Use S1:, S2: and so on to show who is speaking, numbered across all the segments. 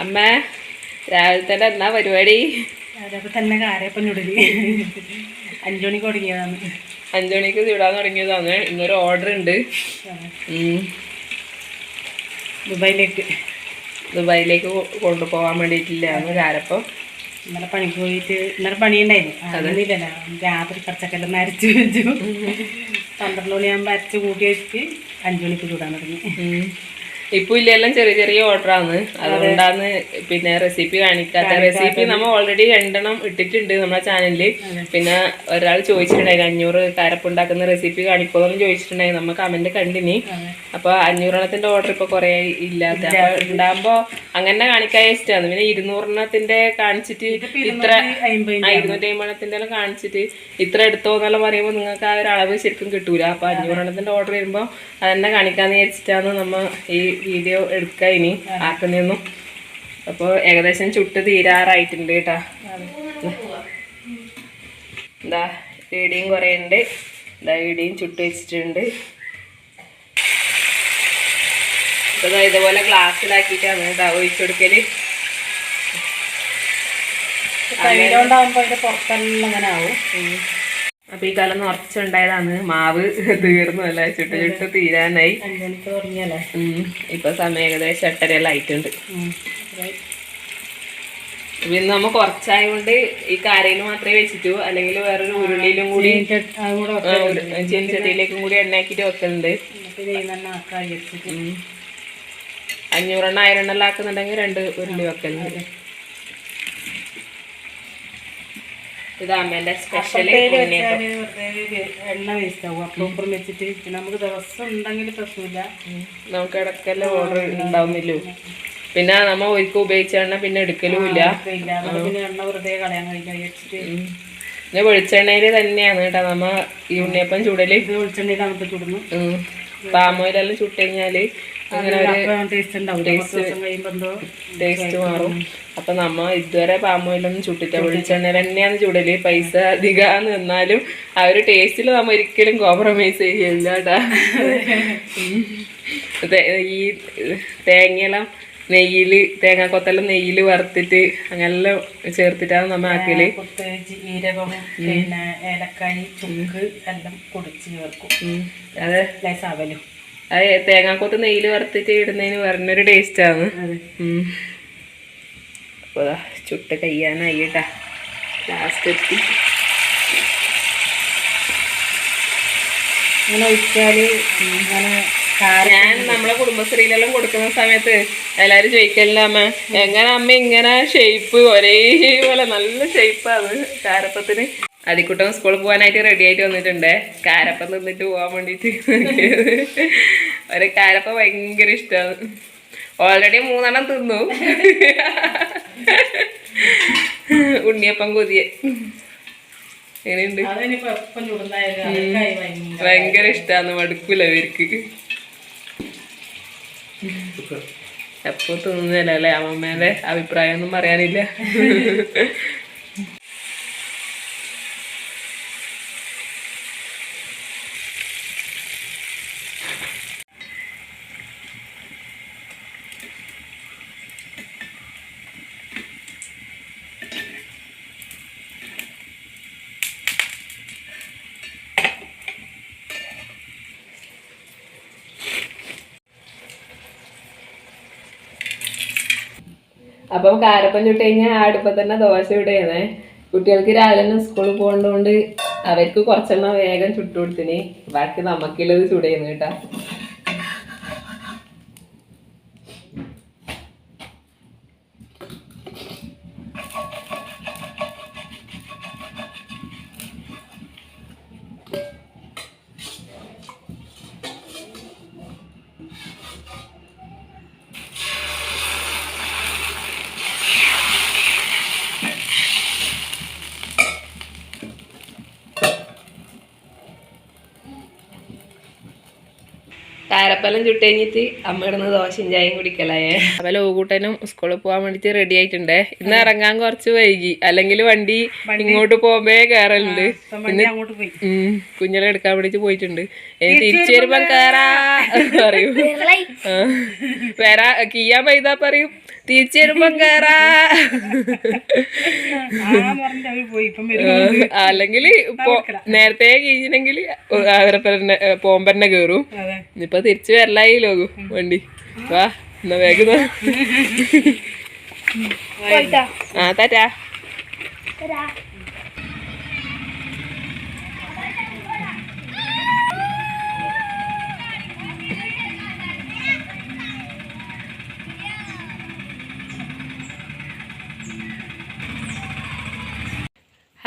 S1: അമ്മ രാവിലെ തന്നെ എന്നാ പരിപാടി?
S2: രാവിലെ തന്നെ കാരപ്പം ചുടലി. അഞ്ചു മണിക്ക് തുടങ്ങിയതാണ്.
S1: അഞ്ചു മണിക്ക് ചൂടാൻ തുടങ്ങിയതാണ്. ഇന്നൊരു ഓർഡർ ഉണ്ട്.
S2: ദുബായിലേക്ക്.
S1: ദുബായിലേക്ക് കൊണ്ടുപോകാൻ വേണ്ടിയിട്ടില്ലായിരുന്നു കാരപ്പം
S2: ഇന്നലെ പണിക്ക് പോയിട്ട് ഇന്നലെ പണിയുണ്ടായിരുന്നു. അറിയുന്നില്ലല്ലോ രാത്രി പച്ചക്കല്ല് അരച്ചു വെച്ചു പന്ത്രണ്ട് മണിയാകുമ്പോൾ അരച്ച് കൂട്ടി വെച്ചിട്ട് അഞ്ചു മണിക്ക് ചൂടാൻ തുടങ്ങി.
S1: ഇപ്പൊ ഇല്ലെല്ലാം ചെറിയ ചെറിയ ഓർഡറാണ് അതുകൊണ്ടാണ് പിന്നെ റെസിപ്പി കാണിക്കാത്ത. റെസിപ്പി നമ്മൾ ഓൾറെഡി രണ്ടെണ്ണം ഇട്ടിട്ടുണ്ട് നമ്മുടെ ചാനലിൽ പിന്നെ ഒരാൾ ചോദിച്ചിട്ടുണ്ടായിരുന്നു അഞ്ഞൂറ് കാരപ്പുണ്ടാക്കുന്ന റെസിപ്പി കാണിക്കുമെന്ന് ചോദിച്ചിട്ടുണ്ടായിരുന്നു നമ്മൾ കമന്റ് കണ്ടിനി അപ്പൊ അഞ്ഞൂറെണ്ണത്തിന്റെ ഓർഡർ ഇപ്പൊ കുറെ ഇല്ലാത്ത ഉണ്ടാകുമ്പോ അങ്ങനെ കാണിക്കാൻ ഇഷ്ടമാണ് പിന്നെ ഇരുന്നൂറെണ്ണത്തിന്റെ കാണിച്ചിട്ട് ഇത്ര ഇരുന്നൂറ്റി അമ്പതെണ്ണത്തിന്റെ കാണിച്ചിട്ട് ഇത്ര എടുത്തോ എന്നെല്ലാം പറയുമ്പോൾ നിങ്ങൾക്ക് ആ ഒരു അളവ് ശരിക്കും കിട്ടൂല. അപ്പൊ അഞ്ഞൂറെണ്ണത്തിന്റെ ഓർഡർ വരുമ്പോൾ അതെന്നെ കാണിക്കാന്ന് വിചാരിച്ചിട്ടാണ് നമ്മ ഈ വീഡിയോ എടുക്കുക ഇനി. ആക്കുന്നതെന്നും അപ്പോൾ ഏകദേശം ചുട്ട് തീരാറായിട്ടുണ്ട് കേട്ടാ എന്താ ഇടിയും കുറേ ഉണ്ട്. എന്താ ഇടിയും ചുട്ട് വെച്ചിട്ടുണ്ട്. ഇപ്പൊ ദാ ഇതുപോലെ ഗ്ലാസ്സിലാക്കിയിട്ടാണ് കേട്ടോ ഒഴിച്ചു കൊടുക്കൽ
S2: കയ്യിലുണ്ടാകുമ്പോൾ അതിന്റെ പുറത്തെല്ലാം അങ്ങനെ ആവും.
S1: അപ്പൊ ഈ കാലം നിറച്ചുണ്ടായതാണ്. മാവ് തീർന്നു അല്ല? ചുട്ട് ചുട്ട് തീരാനായി. ഇപ്പൊ സമയം ഏകദേശം എട്ടരയെല്ലാം ആയിട്ടുണ്ട്. പിന്നെ നമ്മ കുറച്ചായതുകൊണ്ട് ഈ കാരയിൽ മാത്രമേ വെച്ചിട്ടു. അല്ലെങ്കിൽ വേറൊരു ഉരുളിയിലും കൂടി
S2: ചെടിയിലേക്കും കൂടെ
S1: ആ, ചീനിച്ചട്ടിയിലേക്കും കൂടി എണ്ണയാക്കിട്ട് വെക്കുന്നുണ്ട്. അഞ്ഞൂറെണ്ണം ആയിരം എല്ലാം ആക്കുന്നുണ്ടെങ്കിൽ രണ്ട് ഉരുളി വെക്കലുണ്ട്. ഇത് അമ്മേന്റെ സ്പെഷ്യൽ
S2: എണ്ണ വേസ്റ്റ് ആവും. വെച്ചിട്ട് നമുക്ക് ദിവസം ഉണ്ടെങ്കിൽ പ്രശ്നമില്ല.
S1: നമുക്ക് ഇടക്കല്ല ഓർഡർ ഉണ്ടാവുന്നില്ലോ പിന്നെ നമ്മ ഒരിക്കൽ ഉപയോഗിച്ച എണ്ണ പിന്നെ എടുക്കലും ഇല്ല.
S2: എണ്ണ വെറുതെ കളയാൻ കഴിക്കാൻ.
S1: പിന്നെ വെളിച്ചെണ്ണയിൽ തന്നെയാണ് കേട്ടോ നമ്മ ഈ ഉണ്ണിയപ്പം
S2: ചുടൽ. വെളിച്ചെണ്ണയിൽ നമുക്ക് ചുടുന്നു.
S1: പാം ഓയിലെല്ലാം ചുട്ട് അങ്ങനെ ഒരു
S2: ടേസ്റ്റ്
S1: മാറും. അപ്പൊ നമ്മ ഇതുവരെ പാം ഓയിലൊന്നും ചുട്ടില്ല വെളിച്ചെണ്ണയിൽ തന്നെയാണ് ചുടൽ. പൈസ അധികം നിന്നാലും ആ ഒരു ടേസ്റ്റിൽ നമ്മ ഒരിക്കലും കോംപ്രമൈസ് ചെയ്യില്ല ഈ തേങ്ങയെല്ലാം നെയ്യിൽ തേങ്ങാക്കൊത്തെല്ലാം നെയ്യിൽ വറുത്തിട്ട് അങ്ങനെല്ലാം ചേർത്തിട്ടാണ് നമ്മ
S2: ആക്കൽ. ജീരകം പിന്നെ ഏലക്കായി ചുക്ക് എല്ലാം കുടിച്ച് ചേർക്കും.
S1: അതെ.
S2: അവലും
S1: അത് തേങ്ങാക്കൊത്ത് നെയ്യിൽ വറുത്തിട്ട് ഇടുന്നതിന് പറഞ്ഞൊരു ടേസ്റ്റാണ്
S2: അതെ.
S1: അപ്പോൾ ചുട്ട് കയ്യാനായി കേട്ടാ. ലാസ്റ്റ് എത്തി.
S2: അങ്ങനെ ഒഴിച്ചാൽ അങ്ങനെ
S1: ഞാൻ നമ്മളെ കുടുംബശ്രീയിലെല്ലാം കൊടുക്കുന്ന സമയത്ത് എല്ലാരും ചോദിക്കലില്ല അമ്മ എങ്ങനെ അമ്മ ഇങ്ങനെ ഷേപ്പ് ഒരേപോലെ നല്ല ഷേപ്പാണ് കാരപ്പത്തിന്? അതിക്കൂട്ടം സ്കൂളിൽ പോകാനായിട്ട് റെഡി ആയിട്ട് വന്നിട്ടുണ്ട്. കാരപ്പം നിന്നിട്ട് പോകാൻ വേണ്ടിയിട്ട്. ഒരു കാരപ്പ ഭയങ്കര ഇഷ്ടമാണ് ഓൾറെഡി മൂന്നെണ്ണം തിന്നു. ഉണ്ണിയപ്പം കൊതിയെ. എങ്ങനെയുണ്ട്?
S2: ഭയങ്കര
S1: ഭയങ്കര ഇഷ്ടമാണ് മടുക്കൂല ഇവർക്ക്. എപ്പോ തിന്നുന്നില്ല അല്ലേ? അമ്മമ്മേന്റെ അഭിപ്രായം ഒന്നും പറയാനില്ല. അപ്പം കാരപ്പം ചുട്ട് കഴിഞ്ഞാൽ ആ അടുപ്പം തന്നെ ദോശ ഇടുകയാണ് കുട്ടികൾക്ക് രാവിലെ തന്നെ സ്കൂളിൽ പോകേണ്ടതുകൊണ്ട് അവർക്ക് കുറച്ചെണ്ണം വേഗം ചുട്ടു കൊടുത്തിന്. ബാക്കി നമുക്കുള്ളത് ചുടയുന്നു കേട്ടാ. കാരപ്പലം ചുട്ട് കഴിഞ്ഞിട്ട് അമ്മ ഇടുന്ന ദോശയും ചായയും കുടിക്കലായേ. അപ്പൊ ലോകൂട്ടനും സ്കൂളിൽ പോകാൻ വേണ്ടിട്ട് റെഡി ആയിട്ടുണ്ടേ. ഇന്ന് ഇറങ്ങാൻ കുറച്ച് വൈകി. അല്ലെങ്കിൽ വണ്ടി ഇങ്ങോട്ട് പോകുമ്പേ കയറലുണ്ട് ഉം കുഞ്ഞിനെ എടുക്കാൻ വേണ്ടിട്ട് പോയിട്ടുണ്ട്. ഇനി തിരിച്ചു വരുമ്പോ കേറാ. പറയൂ. വേറെ വരാ കീയാൻ പൈതാ പറയും. തിരിച്ചു വരുമ്പോ കേറാ
S2: പോയി ഇപ്പം
S1: അല്ലെങ്കിൽ നേരത്തെ കഴിഞ്ഞില്ലെങ്കിൽ അവരെ തന്നെ പോകുമ്പന്നെ കേറും ഇനിയിപ്പൊ തിരിച്ചു വരലായി ലോകു വണ്ടി വാ എന്നാ വേഗം ആ താറ്റാ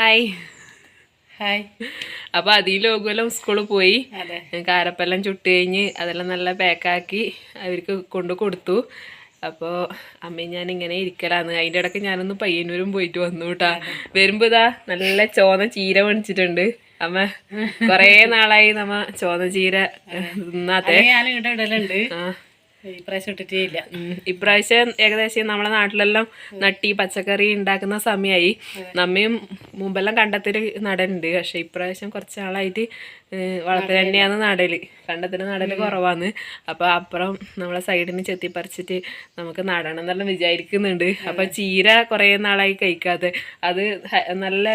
S1: ഹായ്
S2: ഹായ്
S1: അപ്പൊ അതിൽ ലോകമെല്ലാം സ്കൂളിൽ പോയി. കാരപ്പെല്ലാം ചുട്ട് കഴിഞ്ഞ് അതെല്ലാം നല്ല പാക്കാക്കി അവർക്ക് കൊണ്ട് കൊടുത്തു. അപ്പോൾ അമ്മയും ഞാൻ ഇങ്ങനെ ഇരിക്കലാണ് അതിന്റെ ഇടയ്ക്ക് ഞാനൊന്ന് പയ്യന്നൂരും പോയിട്ട് വന്നു കേട്ടാ. വരുമ്പോൾ ഇതാ നല്ല ചോന്ന ചീര മേടിച്ചിട്ടുണ്ട് അമ്മ കൊറേ നാളായി നമ്മ ചോന്ന ചീര തിന്നാത്തേ.
S2: ഞാൻ ഇവിടെ ഇടലുണ്ട്. ഇപ്രാവശ്യം ഇട്ടിട്ടേ ഇല്ല.
S1: ഇപ്രാവശ്യം ഏകദേശം നമ്മളെ നാട്ടിലെല്ലാം നട്ടി പച്ചക്കറി ഉണ്ടാക്കുന്ന സമയമായി നമ്മയും മുമ്പെല്ലാം കണ്ടത്തിൽ നടനുണ്ട് പക്ഷെ ഇപ്രാവശ്യം കുറച്ച് നാളായിട്ട് വളത്തിൽ തന്നെയാണ് നടൽ. കണ്ടത്തിന് നടൽ കുറവാണ്. അപ്പൊ അപ്പുറം നമ്മളെ സൈഡിന് ചെത്തിപ്പറിച്ചിട്ട് നമുക്ക് നടണം എന്നെല്ലാം വിചാരിക്കുന്നുണ്ട്. അപ്പൊ ചീര കുറേ നാളായി കഴിക്കാതെ അത് നല്ല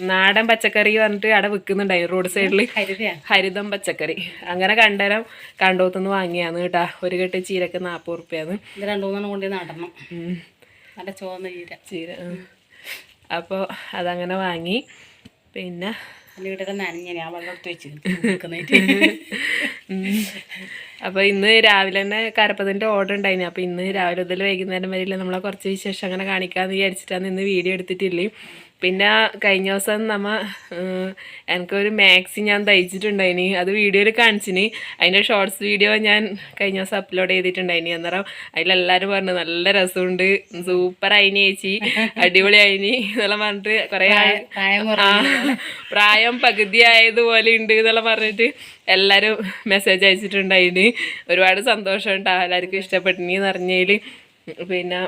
S1: നാടൻ പച്ചക്കറി പറഞ്ഞിട്ട് അവിടെ വിൽക്കുന്നുണ്ടായി റോഡ് സൈഡിൽ ഹരിതം പച്ചക്കറി. അങ്ങനെ കണ്ടരം കണ്ടോത്തുനിന്ന് വാങ്ങിയാന്ന് കേട്ടാ. ഒരു കെട്ട് ചീരക്ക് നാൽപ്പത് റുപ്യാന്ന്.
S2: രണ്ടുമൂന്നെണ്ണം രണ്ടു മൂന്നെണ്ണം കൊണ്ട് നടണം. നല്ല ചുവന്ന ചീര.
S1: ചീര അപ്പോൾ അതങ്ങനെ വാങ്ങി. പിന്നെ അപ്പൊ ഇന്ന് രാവിലെ തന്നെ കരപ്പതിന്റെ ഓർഡർ ഉണ്ടായിന്. അപ്പൊ ഇന്ന് രാവിലെ മുതൽ വൈകുന്നേരം വരെയില്ല നമ്മളെ കുറച്ച് വിശേഷം അങ്ങനെ കാണിക്കാന്ന് വിചാരിച്ചിട്ടാണ് ഇന്ന് വീഡിയോ എടുത്തിട്ടില്ലേ. പിന്നെ കഴിഞ്ഞ ദിവസം നമ്മ എനിക്കൊരു മാക്സി ഞാൻ തയ്ച്ചിട്ടുണ്ടായിനി. അത് വീഡിയോയിൽ കാണിച്ചിന്. അതിന്റെ ഷോർട്സ് വീഡിയോ ഞാൻ കഴിഞ്ഞ ദിവസം അപ്ലോഡ് ചെയ്തിട്ടുണ്ടായിനി. അന്നേരം അതിലെല്ലാവരും പറഞ്ഞു നല്ല രസമുണ്ട്. സൂപ്പർ ആയിനി ചേച്ചി. അടിപൊളി ആയിനി എന്നെല്ലാം പറഞ്ഞിട്ട് കുറേ
S2: പ്രായം
S1: പകുതി ആയതുപോലെ ഉണ്ട് എന്നെല്ലാം പറഞ്ഞിട്ട് എല്ലാവരും മെസ്സേജ് അയച്ചിട്ടുണ്ടായിന്. ഒരുപാട് സന്തോഷം ഉണ്ടാവും എല്ലാവർക്കും ഇഷ്ടപ്പെട്ടിനി അറിഞ്ഞതിൽ പിന്നെ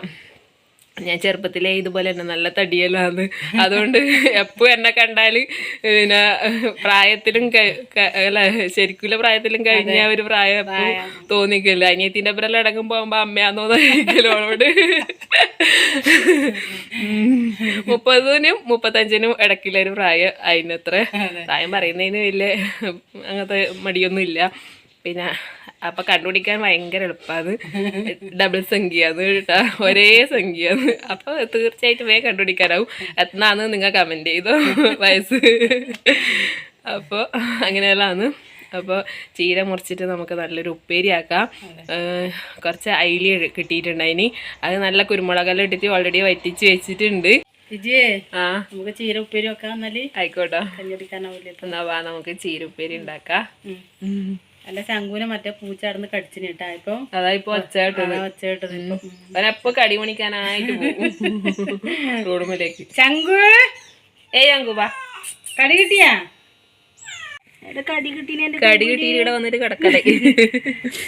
S1: ഞാൻ ചെറുപ്പത്തിലേ ഇതുപോലെ തന്നെ നല്ല തടിയല്ലാന്ന്. അതുകൊണ്ട് എപ്പോ എന്നെ കണ്ടാൽ പിന്നെ പ്രായത്തിലും അല്ല ശരിക്കുള്ള പ്രായത്തിലും കഴിഞ്ഞ ഒരു പ്രായം എപ്പോ തോന്നിക്കില്ല? അനിയത്തിന്റെ അപ്പുറം അടക്കം പോകുമ്പോ അമ്മയാന്നോ തോന്നിക്കലോട് മുപ്പതിനും മുപ്പത്തഞ്ചിനും ഇടയ്ക്കുള്ള ഒരു പ്രായം അതിനത്ര പ്രായം പറയുന്നതിന് വലിയ അങ്ങനത്തെ മടിയൊന്നും ഇല്ല പിന്നെ അപ്പൊ കണ്ടുപിടിക്കാൻ ഭയങ്കര എളുപ്പമാണ് ഡബിൾ സംഖ്യയാണ് കേട്ടാ. ഒരേ സംഖ്യയാണ് അപ്പൊ തീർച്ചയായിട്ടും വേഗം കണ്ടുപിടിക്കാനാവും. എന്നാന്ന് നിങ്ങൾ കമന്റ് ചെയ്തോ വയസ്സ്. അപ്പോൾ അങ്ങനെയെല്ലാമാണ് അപ്പോൾ ചീര മുറിച്ചിട്ട് നമുക്ക് നല്ലൊരു ഉപ്പേരിയാക്കാം ആക്കാം. കുറച്ച് അയിലി കിട്ടിയിട്ടുണ്ടായിനി അത് നല്ല കുരുമുളകെല്ലാം ഇട്ടിട്ട് ഓൾറെഡി വറ്റിച്ച് വെച്ചിട്ടുണ്ട്.
S2: നമുക്ക് ചീര ഉപ്പേരി വെക്കാം എന്നാൽ
S1: ആയിക്കോട്ടോ.
S2: കഞ്ഞടിക്കാനാവില്ല
S1: എന്നാ വാ നമുക്ക് ചീര ഉപ്പേരി ഉണ്ടാക്കാം.
S2: അല്ല ശങ്കുവിനെ മറ്റേ പൂച്ചാടുന്ന് കടിച്ചിന് കേട്ടാ. ഇപ്പൊ
S1: അതാ ഇപ്പൊ ഒച്ചയായിട്ടത്
S2: ഒച്ച കേട്ടത്
S1: കടി മണിക്കാനായിട്ട് റോഡുമലേക്ക്.
S2: ശങ്കു
S1: ഏ ശങ്കു വാ.
S2: കടി കിട്ടിയാ? കടി കിട്ടീനെ
S1: കടി കിട്ടിയിട്ട് ഇവിടെ വന്നിട്ട് കിടക്കലേ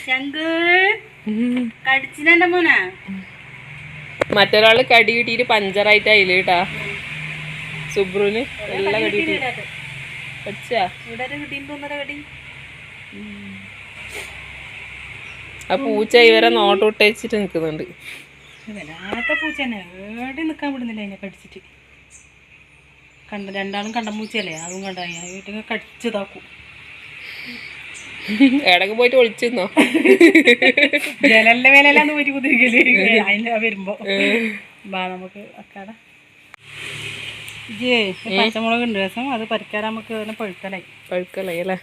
S2: ശങ്കു കടിച്ചിനെന്റെ മോനാ?
S1: മറ്റൊരാൾ കടി കിട്ടിയിട്ട് പഞ്ചറായിട്ട് അതിൽ കേട്ടാ. സുബ്രുവിന് എല്ലാം കടി കിട്ടി പഠിച്ചാ?
S2: ഇവിടെ കടി?
S1: ആ പൂച്ച ഇവരെ നോട്ടോട്ട് വെച്ചിട്ട് നിൽക്കുന്നുണ്ട്.
S2: വല്ലാത്ത പൂച്ച തന്നെ എവിടെ നിക്കാൻ വിടുന്നില്ല അതിനെ കടിച്ചിട്ട്. കണ്ട രണ്ടാളും കണ്ട പൂച്ചയല്ലേ? അതും കണ്ട. വീട്ടിൽ കടിച്ചതാക്കും
S1: ഇടയ്ക്ക് പോയിട്ട് ഒളിച്ചിരുന്നോ?
S2: ജലല്ല വേലല്ലാന്ന് പോയിട്ട് കുതിരിക്കൽ അതിന്റെ വരുമ്പോ. വാ നമുക്ക് അക്കാടെ ഇജേ പച്ചമുളക് ഉണ്ട് രസം. അത് പരിക്കാൻ നമുക്ക് പഴുക്കലായി പഴുക്കലായി
S1: പഴുക്കലേ അല്ലേ?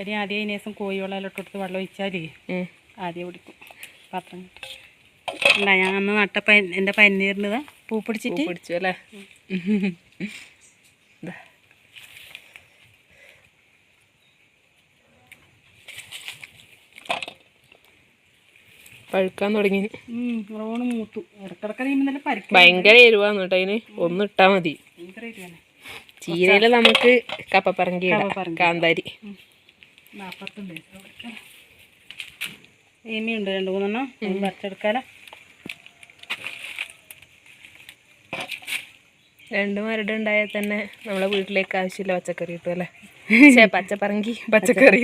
S2: അരി ആദ്യം അതിന് ദിവസം കോഴി വെള്ളമെല്ലാം ഇട്ടെടുത്ത് വെള്ളം ഒഴിച്ചാലേ. ആദ്യം പിടിക്കും. പാത്രം അല്ല ഞാൻ അന്ന് നട്ട പൻ എന്റെ പന്നീറിന് പൂ
S1: പൂ
S2: പിടിച്ചിട്ട്
S1: പിടിച്ചു അല്ലേ. പഴുക്കാൻ തുടങ്ങി.
S2: റോണ് മൂത്തു. ഇടക്കിടക്ക്
S1: ഭയങ്കര എരിവാന്ന് കേട്ടോ അതിന്. ഒന്ന് ഇട്ടാ മതി. ചീരയിൽ നമുക്ക് കപ്പപ്പറങ്കി. കാന്താരി.
S2: നാൽപ്പത്തൊന്ന് ഏമിയുണ്ട് രണ്ട് മൂന്നെണ്ണം. അത് പറിച്ചെടുക്കാലോ.
S1: രണ്ട് മരട് ഉണ്ടായാൽ തന്നെ നമ്മളെ വീട്ടിലേക്ക് ആവശ്യമില്ല പച്ചക്കറി കിട്ടും അല്ലേ? ഛെ, പച്ചപ്പറങ്കി പച്ചക്കറി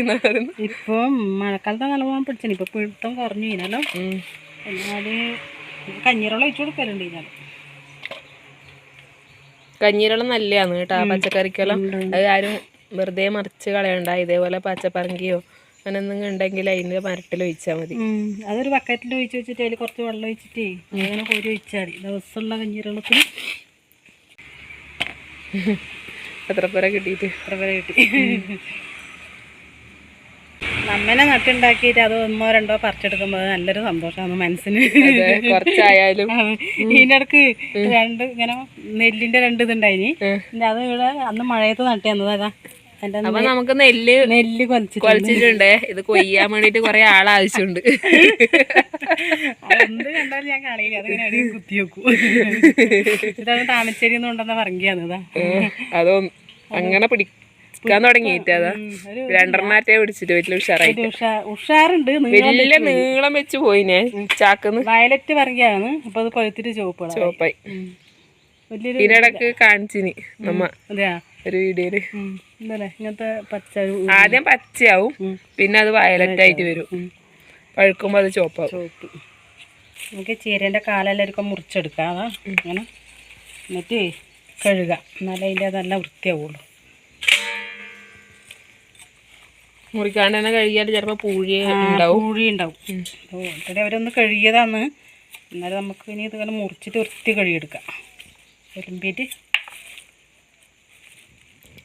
S1: ഇപ്പോൾ മഴക്കാലത്ത്
S2: നല്ല മഴക്കാലത്ത് നല്ലോണം പിടിച്ചാണ് ഇപ്പൊ പിടുത്തം കുറഞ്ഞു കഴിഞ്ഞാലോ. എന്നാൽ കഞ്ഞീറോളം ഒഴിച്ചു കൊടുക്കലുണ്ട്
S1: കഞ്ഞീരെല്ലാം നല്ലതാണ് കേട്ടോ. പച്ചക്കറിക്കെല്ലാം അത് ആരും വെറുതെ മറിച്ച് കളയണ്ട. ഇതേപോലെ പച്ചപ്പറങ്കിയോ അങ്ങനെ എന്തെങ്കിലും ഉണ്ടെങ്കിൽ അതിന്റെ മരട്ടിൽ ഒഴിച്ചാൽ മതി.
S2: അതൊരു ബക്കറ്റിൽ ഒഴിച്ച് വെച്ചിട്ട് അതിൽ കുറച്ച് വെള്ളം ഒഴിച്ചിട്ട് അങ്ങനെ കോരി ഒഴിച്ചാൽ മതി. ദിവസമുള്ള കഞ്ഞീറോളത്തിന്
S1: എത്ര പേരെ കിട്ടിയിട്ട്?
S2: എത്ര പേരെ കിട്ടി? നമ്മനെ നട്ടുണ്ടാക്കിയിട്ട് അത് ഒന്നോ രണ്ടോ പറിച്ചെടുക്കുമ്പോൾ നല്ലൊരു സന്തോഷമാണ് മനസ്സിന്.
S1: കുറച്ചായാലും.
S2: ഇതിനിടക്ക് രണ്ട് ഇങ്ങനെ നെല്ലിന്റെ രണ്ട് ഇതുണ്ടായിനി. അത് ഇവിടെ അന്ന് മഴയത്ത് നട്ടി തന്നത്.
S1: അപ്പൊ നമുക്ക് നെല്ല്
S2: നെല്ല്
S1: കൊലച്ചിട്ടുണ്ട്. ഇത് കൊയ്യാൻ വേണ്ടിട്ട് കൊറേ ആളാവശ്യമുണ്ട്
S2: അതെന്ത് കണ്ടാലും ഞാൻ കളയില്ല. അതിങ്ങനെ അടിയിൽ കുത്തി വെക്കും. ഇതാണ് താമരശ്ശേരി കൊണ്ടുവന്ന പറങ്കിയാണ് ഇതാ.
S1: അതോ അങ്ങനെ പിടിക്കാൻ തുടങ്ങിയിട്ട് അതാ. രണ്ടെണ്ണാറ്റേ പിടിച്ചിട്ട് വലിയ
S2: ഉഷാറായിട്ട്. ഉഷാറുണ്ട്.
S1: വലിയ നീളം വെച്ച് പോയിനെ ചാക്കുന്ന്.
S2: വയലറ്റ് വറങ്ങിയാണ് അപ്പൊ അത് കൊഴുത്തിട്ട് ചുവപ്പുള്ള
S1: ചോപ്പായി
S2: വലിയൊരു
S1: ഇതിനിടക്ക് കാണിച്ചിനി നമ്മ.
S2: അതെയാ.
S1: ഒരു
S2: വീഡിയോയിൽ ഇങ്ങനത്തെ പച്ച
S1: ആദ്യം പച്ചയാവും. പിന്നെ അത് വയലറ്റ് ആയിട്ട് വരും. പഴുക്കുമ്പോ അത് ചോപ്പാവും
S2: നമുക്ക് ചീരന്റെ കാലെല്ലാവർക്കും മുറിച്ചെടുക്കാം. അങ്ങനെ എന്നിട്ട് കഴുകുക എന്നാലേ അതിന്റെ നല്ല വൃത്തിയാവുള്ളൂ.
S1: മുറിക്കാണ്ട് തന്നെ കഴുകിയാൽ ചിലപ്പോ പൂഴി ഉണ്ടാവും.
S2: പൂഴി ഉണ്ടാവും. അവരൊന്ന് കഴുകിയതാണ്. എന്നാലും നമുക്ക് ഇനി ഇതുപോലെ മുറിച്ചിട്ട് വൃത്തി കഴുകിയെടുക്കാം. എലുമ്പിയിട്ട്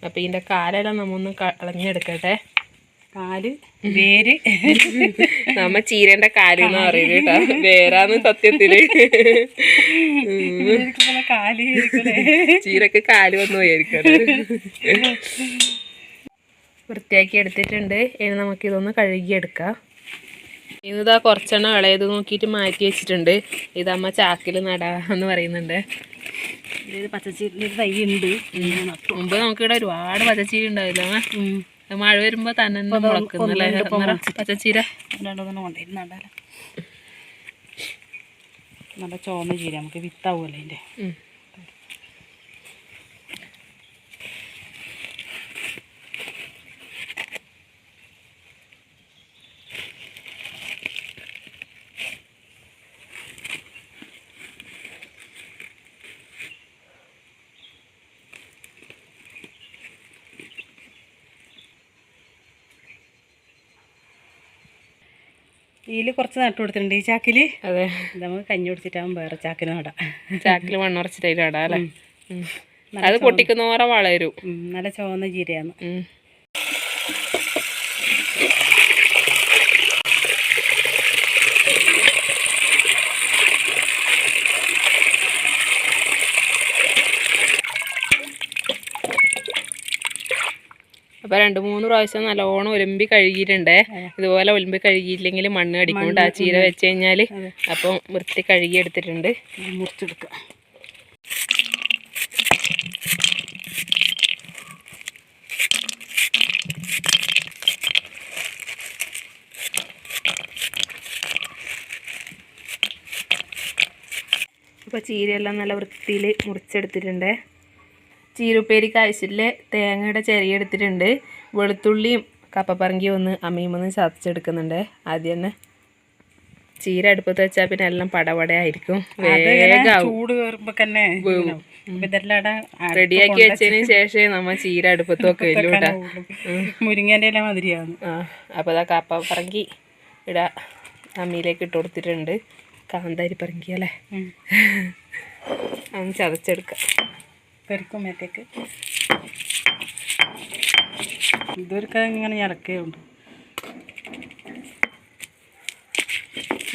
S1: അപ്പൊ ഇതിന്റെ കാലെല്ലാം നമ്മൊന്ന് കളഞ്ഞെടുക്കട്ടെ
S2: കാൽ. വേര്.
S1: നമ്മ ചീരന്റെ കാൽ എന്ന് പറയുന്നത് കേട്ടോ.
S2: വേരാന്ന് സത്യത്തിൽ. കാൽ
S1: ചീരക്ക് കാൽ വന്നു പോയിരിക്കും വൃത്തിയാക്കി എടുത്തിട്ടുണ്ട്. ഇനി നമുക്ക് ഇതൊന്ന് കഴുകിയെടുക്കാം. ഇന്നിതാ കുറച്ചെണ്ണം ഇളയത് നോക്കിയിട്ട് മാറ്റി വെച്ചിട്ടുണ്ട്. ഇതമ്മ ചാക്കിൽ നടാന്ന് പറയുന്നുണ്ട്.
S2: ഇത് പച്ചച്ചീരിന്റെ തൈ ഉണ്ട്.
S1: മുമ്പ് നമുക്കിവിടെ ഒരുപാട് പച്ചച്ചീര ഉണ്ടാവില്ല മഴ വരുമ്പോ തന്നെ മുളക്കുന്നല്ലേ പച്ചച്ചീര.
S2: രണ്ടൊന്നും കൊണ്ടിരുന്ന് നടാലോ. നല്ല ചുവന്ന ചീര. നമുക്ക് വിത്താവുമല്ലോ
S1: അതിന്റെ
S2: ഇതിൽ കുറച്ച് നട്ടു കൊടുത്തിട്ടുണ്ട്. ഈ ചാക്കിൽ
S1: അതെ.
S2: നമുക്ക് കഞ്ഞി കുടിച്ചിട്ടാകും വേറെ ചാക്കിന് നടാം.
S1: ചാക്കിൽ മണ്ണുറച്ചിട്ടായിട്ട് നടാം അല്ലേ? അത് പൊട്ടിക്കുന്നോറെ വളരും.
S2: നല്ല ചുവന്ന ചീരയാണ്
S1: ഉം. അപ്പൊ രണ്ട് മൂന്ന് പ്രാവശ്യം നല്ലോണം ഒലുമ്പി കഴുകിയിട്ടുണ്ടേ. ഇതുപോലെ ഒലുമ്പി കഴുകിയില്ലെങ്കിൽ മണ്ണ് അടിക്കും ആ ചീര വെച്ച് കഴിഞ്ഞാൽ അപ്പം വൃത്തി കഴുകി എടുത്തിട്ടുണ്ട്
S2: മുറിച്ചെടുക്കുക
S1: അപ്പോൾ ചീരയെല്ലാം നല്ല വൃത്തിയിൽ മുറിച്ചെടുത്തിട്ടുണ്ട്. ചീരുപ്പേരിക്ക് ആവശ്യമില്ല തേങ്ങയുടെ ചെറിയ എടുത്തിട്ടുണ്ട്. വെളുത്തുള്ളിയും കപ്പപ്പറങ്കിയും ഒന്ന് അമ്മീമൊന്ന് ചതച്ചെടുക്കുന്നുണ്ട്. ആദ്യം തന്നെ ചീര അടുപ്പത്ത് വെച്ചാൽ പിന്നെ എല്ലാം പടവടയായിരിക്കും.
S2: ചൂട് കയറുമ്പോ തന്നെ
S1: റെഡിയാക്കി വെച്ചതിന് ശേഷം നമ്മ ചീര അടുപ്പത്ത് ഒക്കെ വല്ലൂ കേട്ടാ
S2: മുരിങ്ങേന്റെ എല്ലാം മാതിരിയാണ്.
S1: ആ അപ്പോൾ അതാ കപ്പ പറങ്കി ഇടാ അമ്മിയിലേക്ക് ഇട്ട് കൊടുത്തിട്ടുണ്ട്. കാന്താരി പറങ്കി അല്ലേ ചതച്ചെടുക്കാം.
S2: പെരുക്കും മേത്തേക്ക് ഇതൊരുക്ക ഇങ്ങനെ ഇറക്കുകയുണ്ട്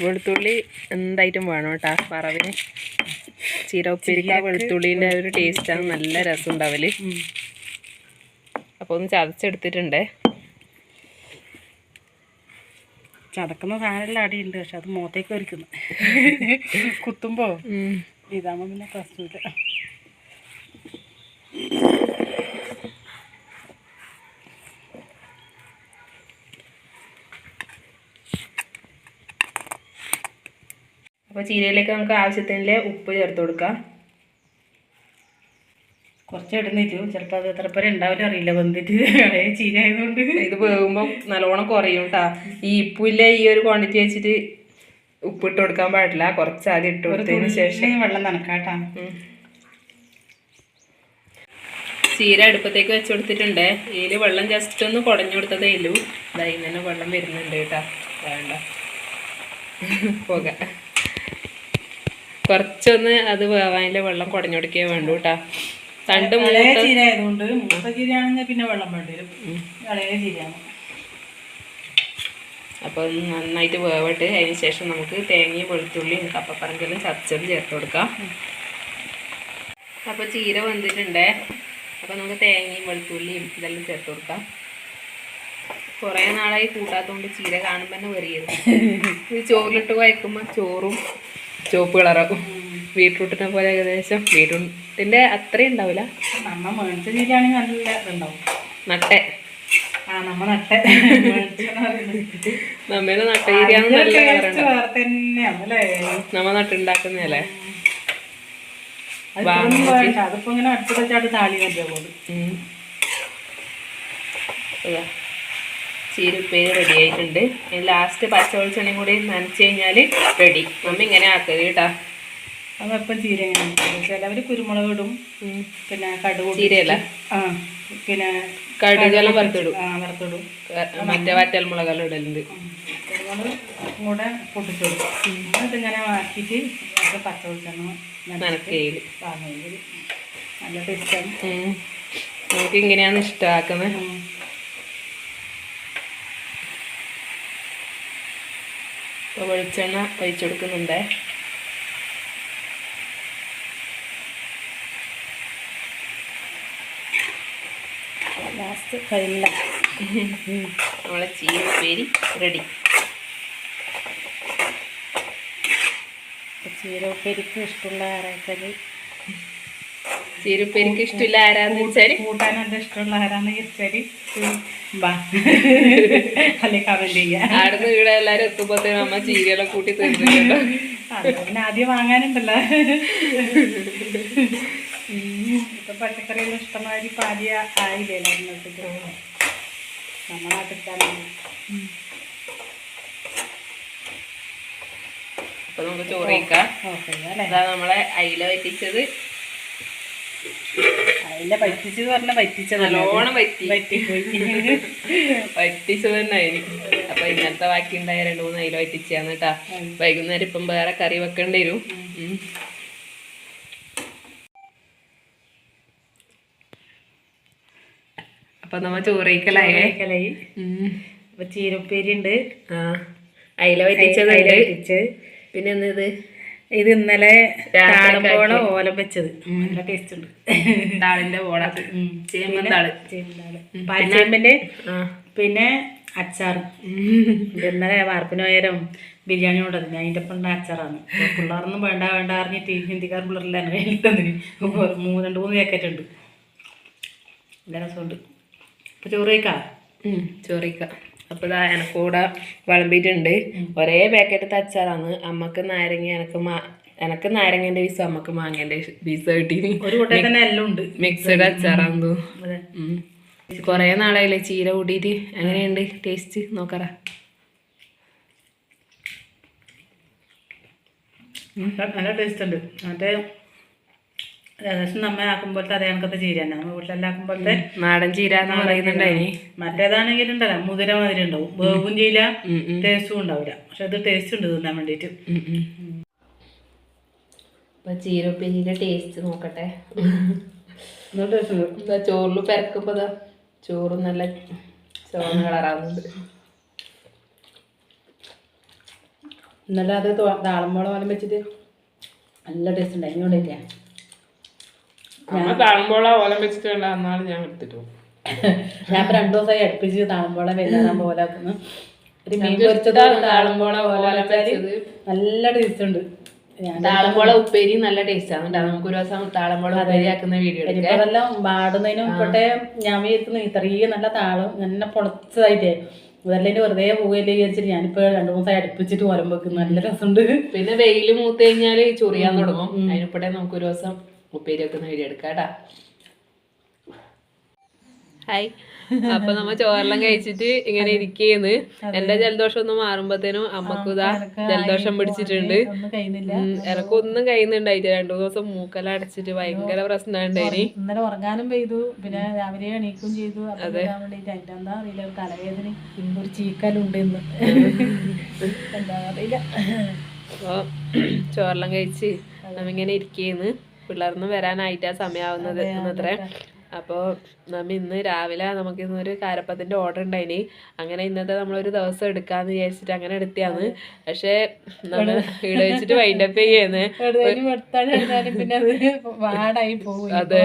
S1: വെളുത്തുള്ളി എന്തായിട്ടും വേണം കേട്ടോ പറവിന് ചീര ഉപ്പേരിക്ക വെളുത്തുള്ളിന്റെ ഒരു ടേസ്റ്റാണ് നല്ല രസം ഉണ്ടാവൽ അപ്പോൾ ഒന്ന് ചതച്ചെടുത്തിട്ടുണ്ടേ?
S2: ചതക്കുന്ന സാധനമെല്ലാം അടിയുണ്ട്. പക്ഷെ അത് മുഖത്തേക്ക് ഒരുക്കുന്നു. കുത്തുമ്പോ
S1: ഇതാകുമ്പോൾ
S2: ഇതാകുമ്പോ പിന്നെ പ്രശ്നമില്ല.
S1: അപ്പോൾ ചീരയിലേക്ക് നമുക്ക് ആവശ്യത്തിന്റെ ഉപ്പ് ചേർത്ത് കൊടുക്കാം.
S2: കുറച്ച് ഇടുന്നിട്ടു ചിലപ്പോൾ അത് എത്ര പേര് ഉണ്ടാവില്ല അറിയില്ല. വന്നിട്ട് ചീര ആയതുകൊണ്ട്
S1: ഇത് വേകുമ്പോൾ നല്ലോണം കുറയും കേട്ടോ ഈ ഉപ്പില്ല ഈ ഒരു ക്വാണ്ടിറ്റി വെച്ചിട്ട് ഉപ്പിട്ട് കൊടുക്കാൻ പാടില്ല. കുറച്ച് ആദ്യം ഇട്ട് കൊടുത്തതിന് ശേഷം.
S2: വെള്ളം നനക്കാട്ടാ.
S1: ചീര അടുപ്പത്തേക്ക് വെച്ച് കൊടുത്തിട്ടുണ്ട്. ഇതിൽ വെള്ളം ജസ്റ്റ് ഒന്ന് കുടഞ്ഞു കൊടുത്തതേ ഉള്ളൂ. ഇതായി തന്നെ വെള്ളം വരുന്നുണ്ട് കേട്ടാ. വേണ്ട പോക. കുറച്ചൊന്ന് അത് വേവാനിലെ വെള്ളം കുടഞ്ഞു കൊടുക്കേ വേണ്ടു കേട്ടാ. തണ്ട്
S2: അപ്പൊ
S1: മൂത്ത
S2: ചീരയാണെങ്കിൽ പിന്നെ വെള്ളം വേണ്ടി വരും. ഇളയ ചീരയാണ്.
S1: അപ്പോൾ നന്നായിട്ട് വേവട്ട് അതിന് ശേഷം നമുക്ക് തേങ്ങയും വെളുത്തുള്ളിയും കപ്പപ്പറങ്കലും ചതച്ചതും ചേർത്ത് കൊടുക്കാം. അപ്പോൾ ചീര വെന്തിട്ടുണ്ട് അപ്പോൾ നമുക്ക് തേങ്ങയും വെളുത്തുള്ളിയും ഇതെല്ലാം ചേർത്ത് കൊടുക്കാം. കുറേ നാളായി കൂട്ടാത്തതുകൊണ്ട് ചീര കാണുമ്പോൾ തന്നെ വെറിയത് ഇത് ചോറിലിട്ട് കുഴക്കുമ്പോൾ ചോറും ചുവപ്പ് കളറാക്കും ബീട്രൂട്ടിനെ പോലെ ഏകദേശം ബീട്രൂട്ടിന്റെ അത്രയും ഉണ്ടാവില്ല
S2: നമ്മ മേടിച്ച ചീരയാണെങ്കിൽ നല്ല ഇതുണ്ടാവും.
S1: നട്ടെ.
S2: ആ നമ്മ നട്ടെ.
S1: നമ്മേനെ നട്ട ചീരയാന്ന് നല്ല
S2: taste
S1: കളറുണ്ട്.
S2: വേറെ തന്നെയാണ് അല്ലേ
S1: നമ്മ നട്ടുണ്ടാക്കുന്നതല്ലേ.
S2: അതിപ്പോ ഇങ്ങനെ അടുത്ത് ചാട്ട് താളി മതിയാ പോകും
S1: ഉം. ഇതാ. ചീരുപ്പേര് റെഡി ആയിട്ടുണ്ട്. ലാസ്റ്റ് പച്ച വെളിച്ചെണ്ണയും കൂടി നനച്ച് കഴിഞ്ഞാൽ റെഡി മമ്മി ഇങ്ങനെ ആക്കരുത് കേട്ടാ.
S2: അത് എപ്പം ചീര ചിലവര് കുരുമുളക് ഇടും. പിന്നെ കടുക്
S1: ചീരയല്ല?
S2: ആ പിന്നെ
S1: കടുകെല്ലാം വറുത്തിടും.
S2: വറുത്തിടും.
S1: മറ്റേ വറ്റൽമുളകെല്ലാം ഇടലുണ്ട്.
S2: കൂടെ പൊട്ടിച്ചിടും ആക്കിയിട്ട് അത് പച്ച വെളിച്ചെണ്ണ
S1: നനക്കയിൽ
S2: നല്ല ടേസ്റ്റാണ്
S1: നമുക്ക് ഇങ്ങനെയാണ് ഇഷ്ടമാക്കുന്നത് ഇപ്പോൾ വെളിച്ചെണ്ണ ഒഴിച്ചു കൊടുക്കുന്നുണ്ട്
S2: ലാസ്റ്റ് കരിമില്ല
S1: നമ്മളെ ചീരുപ്പേരി റെഡി
S2: ചീര ഉപ്പേരിക്ക് ഇഷ്ടമുള്ള ആരാച്ചാൽ
S1: ചീരുപ്പേരിക്ക് ഇഷ്ടമില്ല ആരാന്ന് വെച്ചാൽ
S2: കൂട്ടാൻ എന്താ ഇഷ്ടമുള്ള ആരാന്ന് വെച്ചാൽ ചെയ്യാം.
S1: ആടുന്ന് ഇവിടെ എല്ലാരും എത്തുമ്പോഴത്തേനും അമ്മ ചീരകളെ കൂട്ടി
S2: തരുന്നുണ്ടോ ആദ്യം വാങ്ങാനുണ്ടല്ലോ. പച്ചക്കറിയെല്ലാം ഇഷ്ടമാതിരി പാലിയ ആയില്ലേ നമ്മുടെ
S1: അപ്പൊ നമുക്ക് ചോറ് അതാ നമ്മളെ അയില വറ്റിച്ചത്.
S2: അയില പറ്റിച്ചത് പറഞ്ഞ പറ്റിച്ചത്
S1: നല്ലോണം വറ്റി.
S2: പറ്റിപ്പോയി
S1: വറ്റിച്ചത് തന്നെ അപ്പൊ ഇങ്ങനത്തെ ബാക്കി ഉണ്ടായ രണ്ടു മൂന്ന് അയില വറ്റിച്ചാന്ന് കേട്ടാ. വൈകുന്നേരം ഇപ്പം വേറെ കറി വെക്കേണ്ടി വരും. അപ്പൊ നമ്മ ചോറയിക്കലായേ
S2: അപ്പൊ ചീരപ്പേരി ഉണ്ട്
S1: അയില
S2: വെച്ച്
S1: പിന്നെ എന്നത്
S2: ഇത് ഇന്നലെ
S1: രാത്രി
S2: ഓല വെച്ചത്. നല്ല ടേസ്റ്റ് ഉണ്ട്.
S1: താളിന്റെ പോള ചേമ്പന്താൾ
S2: പാച്ചേമ്പിന്റെ
S1: ആ.
S2: പിന്നെ അച്ചാറും. ഇന്നലെ വാർപ്പിന് നേരം ബിരിയാണി കൊണ്ടത് അതിന്റെ ഒപ്പം അച്ചാറാണ്. പിള്ളേർന്നും വേണ്ട വേണ്ട അറിഞ്ഞിട്ട് ഹിന്ദിക്കാർ പിള്ളേരെല്ലാം കഴിഞ്ഞിട്ടതിന് മൂന്ന് രണ്ട് മൂന്ന് പാക്കറ്റ് ഉണ്ട്. നല്ല രസമുണ്ട്. ഇപ്പൊ
S1: ചോറേക്കാ ചോറിക്ക അപ്പൊ ഇതാ എനക്കൂടെ വിളമ്പിയിട്ടുണ്ട്. ഒരേ പാക്കറ്റ് തച്ചാറാണ് അമ്മയ്ക്ക് നാരങ്ങ എനക്ക് മാ എനക്ക് നാരങ്ങന്റെ പീസ് അമ്മയ്ക്ക് മാങ്ങന്റെ പീസ് കിട്ടി
S2: ഒരു കൂട്ടത്തിൽ തന്നെ എല്ലാം ഉണ്ട്.
S1: മിക്സഡ് അച്ചാറാന്ന് തോന്നുന്നു. കൊറേ നാളായില്ലേ ചീര കൂട്ടിയിട്ട്. എങ്ങനെയുണ്ട്? ടേസ്റ്റ് നോക്കറ.
S2: നല്ല ടേസ്റ്റ് ഉണ്ട്. മറ്റേ ഏകദേശം നമ്മ ആക്കുമ്പോഴത്തെ അതേ കണക്കത്തെ ചീര തന്നെ നമ്മൾ വീട്ടിലെല്ലാം ആക്കുമ്പോഴത്തെ
S1: നാടൻ ചീര എന്ന് പറയുന്നുണ്ടായി
S2: മറ്റേതാണെങ്കിൽ ഉണ്ടല്ലോ മുതിര മാതിരി ഉണ്ടാവും. വേവും ചെയ്യില്ല
S1: ഉം.
S2: ടേസ്റ്റും ഉണ്ടാവില്ല. പക്ഷെ അത് ടേസ്റ്റ് ഉണ്ട് തിന്നാൻ വേണ്ടിയിട്ട്.
S1: ഇപ്പൊ ചീരപ്പിന്റെ ടേസ്റ്റ് നോക്കട്ടെ. എന്താ ചോറിൽ പെരക്കുമ്പോ ചോറ് നല്ല ചുവന്ന കളറാവുന്നുണ്ട്.
S2: ഇന്നലെ അത് താളമ്പോളം വെച്ചിട്ട് നല്ല ടേസ്റ്റ് ഉണ്ട് അതിനോടൊക്കെ
S1: അമ്മ താഴുമ്പോള ഓലം വെച്ചിട്ടുള്ള അന്നാണ് ഞാൻ എടുത്തിട്ടു
S2: ഞാൻ രണ്ടു ദിവസമായി അടുപ്പിച്ച് താളമ്പോളം വെല്ലാൻ പോലെ ഒരു മീൻ പോലെ നല്ല ടേസ്റ്റ് ഉണ്ട്.
S1: താളമ്പോള ഉപ്പേരി നല്ല ടേസ്റ്റ് ആണ് നമുക്ക് ഒരു ദിവസം താളമ്പോള ഉപ്പേരി ആക്കുന്ന വീഡിയോ
S2: എല്ലാം വാടുന്നതിനും ഇപ്പോട്ടെ മുമ്പട്ടെ ഞാൻ വിചാരിക്കുന്നു ഇത്രയും നല്ല താളം നല്ല പൊളച്ചതായിട്ടേ. ഇനി വെറുതെ പോവുകയല്ലേ വിചാരിച്ചിട്ട് ഞാനിപ്പോ രണ്ടു മൂന്ന് ദിവസം അടുപ്പിച്ചിട്ട് ഓരം വെക്കും നല്ല രസമുണ്ട്.
S1: പിന്നെ വെയിൽ മൂത്ത് കഴിഞ്ഞാൽ ചൊറിയാൻ തുടങ്ങും. അതിനിപ്പോട്ടെ നമുക്ക് ഒരു ദിവസം ഉപ്പേരി ഒന്ന് വീഡിയോ എടുക്കാട്ടാ കേട്ടാ? ഹായ്. അപ്പൊ നമ്മ ചോറെല്ലാം കഴിച്ചിട്ട് ഇങ്ങനെ ഇരിക്കേന്ന്. എന്റെ ജലദോഷം ഒന്ന് മാറുമ്പത്തേനും അമ്മക്കുതാ ജലദോഷം പിടിച്ചിട്ടുണ്ട്.
S2: ഒന്നും
S1: ഉം, എനക്കൊന്നും കഴിയുന്നുണ്ടായിട്ട് രണ്ടു ദിവസം മൂക്കെല്ലാം അടച്ചിട്ട് ഭയങ്കര പ്രശ്നമുണ്ടായിനി
S2: ഇന്നലെ ഉറങ്ങാനും പെയ്തു. പിന്നെ രാവിലെ എണീക്കും ചെയ്തു. അതെ. എന്താ അറിയില്ല തലവേദന ഒരു ചീക്കലുണ്ട് ഇന്ന് എന്താ അറിയില്ല.
S1: അപ്പൊ ചോറെല്ലാം കഴിച്ച് നമ്മിങ്ങനെ ഇരിക്കുന്നു. പിള്ളേർന്ന് വരാനായിട്ടാ സമയാവുന്നത് എന്നത്രേ. അപ്പോൾ നമ്മ ഇന്ന് രാവിലെ നമുക്ക് ഇന്നൊരു കാരപ്പത്തിന്റെ ഓർഡർ ഉണ്ടായിന് അങ്ങനെ ഇന്നത്തെ നമ്മളൊരു ദിവസം എടുക്കാന്ന് വിചാരിച്ചിട്ട് അങ്ങനെ എടുത്തിയാന്ന് പക്ഷേ നമ്മൾ ഇവിടെ വെച്ചിട്ട് വൈൻഡപ്പ്
S2: പിന്നെ അത്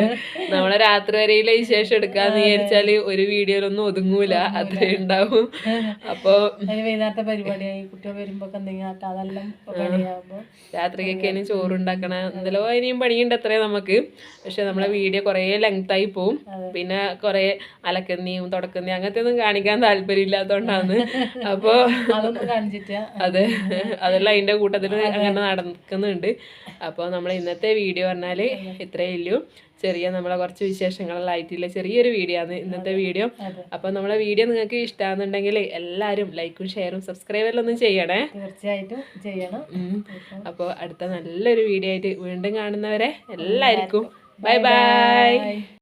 S1: നമ്മളെ രാത്രി വരെയിലെ വിശേഷം എടുക്കാന്ന് വിചാരിച്ചാൽ ഒരു വീഡിയോയിലൊന്നും ഒതുങ്ങൂല. അത്രേ ഉണ്ടാവും. അപ്പോ
S2: അതിന് വൈകുന്നേരത്തെ പരിപാടിയായി. കുട്ടികൾ വരുമ്പോ എന്തെങ്കിലും അതെല്ലാം പണിയാകുമ്പോ
S1: രാത്രിക്കൊക്കെ ഇനി ചോറുണ്ടാക്കണം. എന്തെല്ലോ ഇനിയും പണിയുണ്ട് അത്രേ നമുക്ക്. പക്ഷെ നമ്മളെ വീഡിയോ കുറേ ലെങ്ത് ആയി പോവും. പിന്നെ കുറേ അലക്കുന്നയും തുടക്കുന്നയും അങ്ങനത്തെ ഒന്നും കാണിക്കാൻ താല്പര്യമില്ലാത്തോണ്ടാണ് അപ്പോ
S2: അതൊന്നും കാണിച്ചിട്ട്
S1: അതെ. അതെല്ലാം അതിന്റെ കൂട്ടത്തിൽ അങ്ങനെ നടക്കുന്നുണ്ട്. അപ്പോൾ നമ്മൾ ഇന്നത്തെ വീഡിയോ പറഞ്ഞാൽ ഇത്രയേ ഉള്ളൂ. ചെറിയ നമ്മളെ കുറച്ച് വിശേഷങ്ങളെല്ലാം ആയിട്ടില്ല? ചെറിയൊരു വീഡിയോ ആണ് ഇന്നത്തെ വീഡിയോ.
S2: അപ്പൊ
S1: അപ്പോൾ നമ്മളെ വീഡിയോ നിങ്ങൾക്ക് ഇഷ്ടമാണെന്നുണ്ടെങ്കിൽ എല്ലാവരും ലൈക്കും ഷെയറും സബ്സ്ക്രൈബെല്ലാം ഒന്നും ചെയ്യണേ.
S2: തീർച്ചയായിട്ടും ചെയ്യണം.
S1: അപ്പോൾ അടുത്ത നല്ലൊരു വീഡിയോ ആയിട്ട് വീണ്ടും കാണുന്നവരെ എല്ലാവർക്കും. Bye
S2: bye.